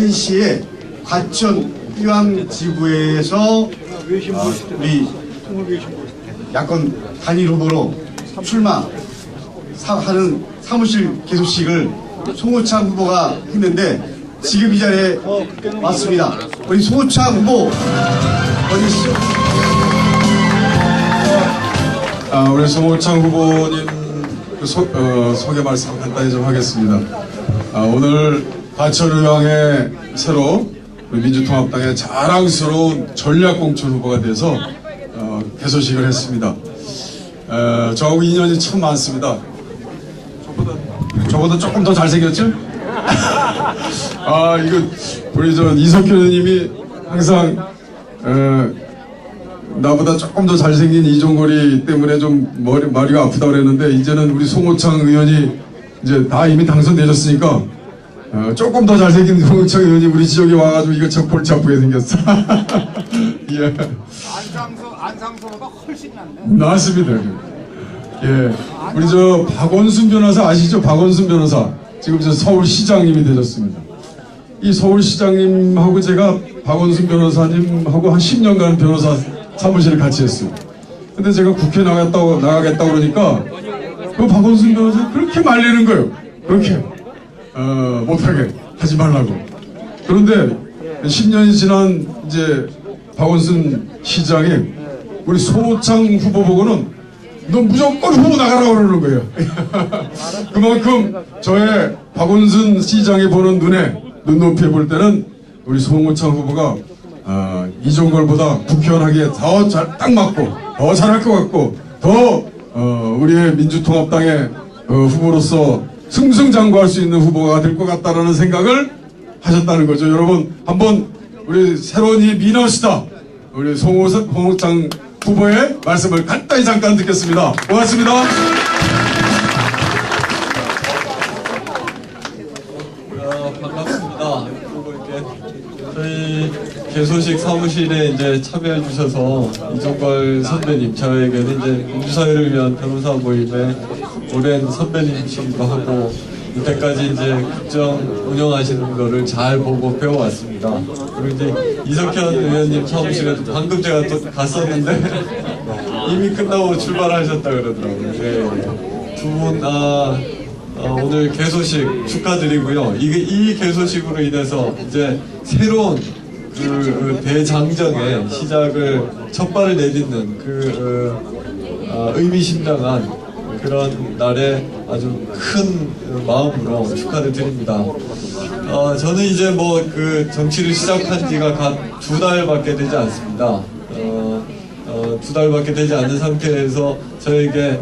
1시에 과천 휴양지구에서 아, 우리 야권 단일 후보로 출마 사- 하는 사무실 개소식을 송호창 후보가 했는데 지금 이 자리에 왔습니다. 우리 송호창 후보 어디 계시죠? 아, 우리 송호창 후보님 그 소, 어, 소개 말씀 간단히 좀 하겠습니다. 아, 오늘 과천의왕에 새로 우리 민주통합당의 자랑스러운 전략공천 후보가 돼서 어, 개소식을 했습니다. 어, 저하고 인연이 참 많습니다. 저보다, 저보다 조금 더 잘생겼죠? 아, 이거 우리 저 이석현 의원님이 항상 어, 나보다 조금 더 잘생긴 이종걸이 때문에 좀 머리, 머리가 아프다 그랬는데 이제는 우리 송호창 의원이 이제 다 이미 당선되셨으니까 어, 조금 더 잘생긴 송호창 의원이 우리 지역에 와가지고 이거 참 골치 아프게 생겼어. 예. 안상수 안상수보다 훨씬 낫네. 나왔습니다. 예. 우리 저 박원순 변호사 아시죠? 박원순 변호사. 지금 저 서울시장님이 되셨습니다. 이 서울시장님하고 제가 박원순 변호사님하고 한 10년간 변호사 사무실을 같이 했어요. 근데 제가 국회 나갔다고, 나가겠다고 그러니까 그 박원순 변호사 그렇게 말리는 거예요. 그렇게. 어, 못하게 하지 말라고. 그런데 10년이 지난 이제 박원순 시장이 우리 소창 후보 보고는 너 무조건 후보 나가라고 그러는 거예요. 그만큼 저의 박원순 시장이 보는 눈에 눈높이에 볼 때는 우리 송호창 후보가 아, 이종걸보다 국회의원하기에 더 잘 딱 맞고 더 잘할 것 같고 더 어, 우리의 민주통합당의 어, 후보로서 승승장구할 수 있는 후보가 될 것 같다라는 생각을 하셨다는 거죠. 여러분 한번 우리 새로운 이 미너시다 우리 홍창 후보의 말씀을 간단히 잠깐 듣겠습니다. 고맙습니다. 어, 반갑습니다. 저희 개소식 사무실에 이제 참여해 주셔서 이종걸 선배님 저에게는 이제 민주사회를 위한 변호사 모임의 오랜 선배님이시기도 하고 이때까지 이제 국정 운영하시는 거를 잘 보고 배워왔습니다. 그리고 이제 이석현 의원님 사무실에도 방금 제가 또 갔었는데 이미 끝나고 출발하셨다 그러더라고요. 네. 두분 아, 어, 오늘 개소식 축하드리고요. 이, 이 개소식으로 인해서 이제 새로운 그, 그 대장정의 시작을 첫 발을 내딛는 그 어, 아, 의미심장한 그런 날에 아주 큰 마음으로 축하를 드립니다. 어, 저는 이제 뭐 그 정치를 시작한 지가 갓 두 달밖에 되지 않습니다. 어, 어, 두 달밖에 되지 않은 상태에서 저에게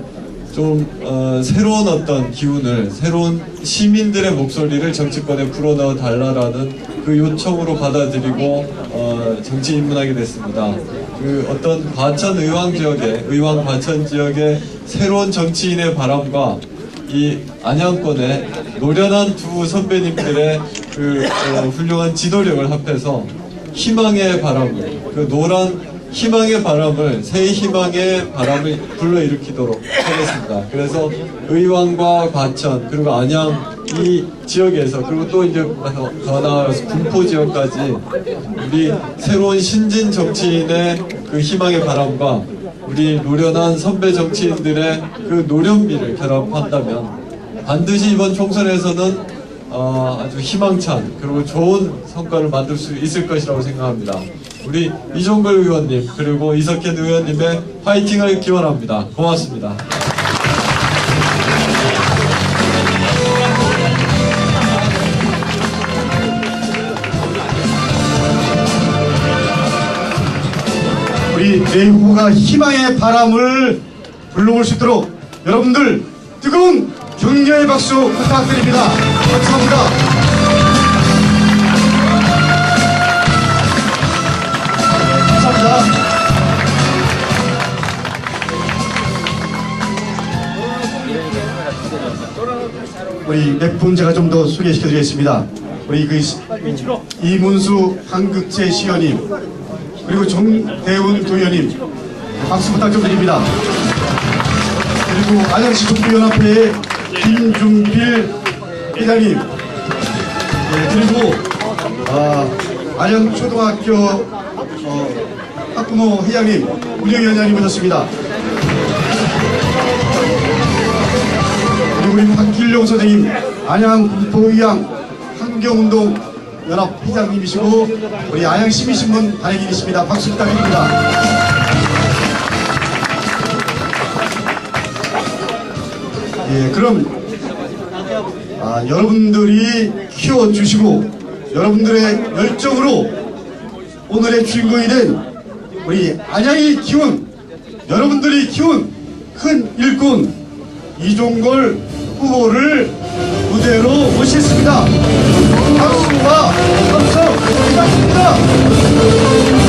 좀 어, 새로운 어떤 기운을 새로운 시민들의 목소리를 정치권에 불어넣어 달라라는 그 요청으로 받아들이고 어, 정치 입문하게 됐습니다. 그 어떤 과천 의왕 지역의 의왕 과천 지역의 새로운 정치인의 바람과 이 안양권의 노련한 두 선배님들의 그 어, 훌륭한 지도력을 합해서 희망의 바람을 그 노란 희망의 바람을 새 희망의 바람을 불러일으키도록 하겠습니다. 그래서 의왕과 과천 그리고 안양 이 지역에서 그리고 또 이제 더 나아가서 군포 지역까지 우리 새로운 신진 정치인의 그 희망의 바람과 우리 노련한 선배 정치인들의 그 노련미를 결합한다면 반드시 이번 총선에서는 어, 아주 희망찬 그리고 좋은 성과를 만들 수 있을 것이라고 생각합니다. 우리 이종걸 의원님 그리고 이석현 의원님의 파이팅을 기원합니다. 고맙습니다. 후보가 희망의 바람을 불러올 수 있도록 여러분들 뜨거운 격려의 박수 부탁드립니다. 감사합니다. 감사합니다. 우리 몇 분 제가 좀 더 소개시켜 드리겠습니다. 우리 그 시- 이문수 한국제 시연님 그리고 정대훈 도의원님 박수 부탁 좀 드립니다. 그리고 안양시 동부연합회의 김중필 회장님 네, 그리고 어, 아, 안양초등학교 어, 학부모 회장님, 운영위원장님 모셨습니다. 그리고 우리 박길용 선생님, 안양 군포의양 환경운동 연합 회장님이시고 우리 안양 시민신문 단행인이십니다. 박수 부탁드립니다. 예, 그럼 아, 여러분들이 키워주시고 여러분들의 열정으로 오늘의 주인공이 된 우리 안양이 키운 여러분들이 키운 큰 일꾼 이종걸 후보를 무대로 모시겠습니다. 박수와 함성 부탁드립니다.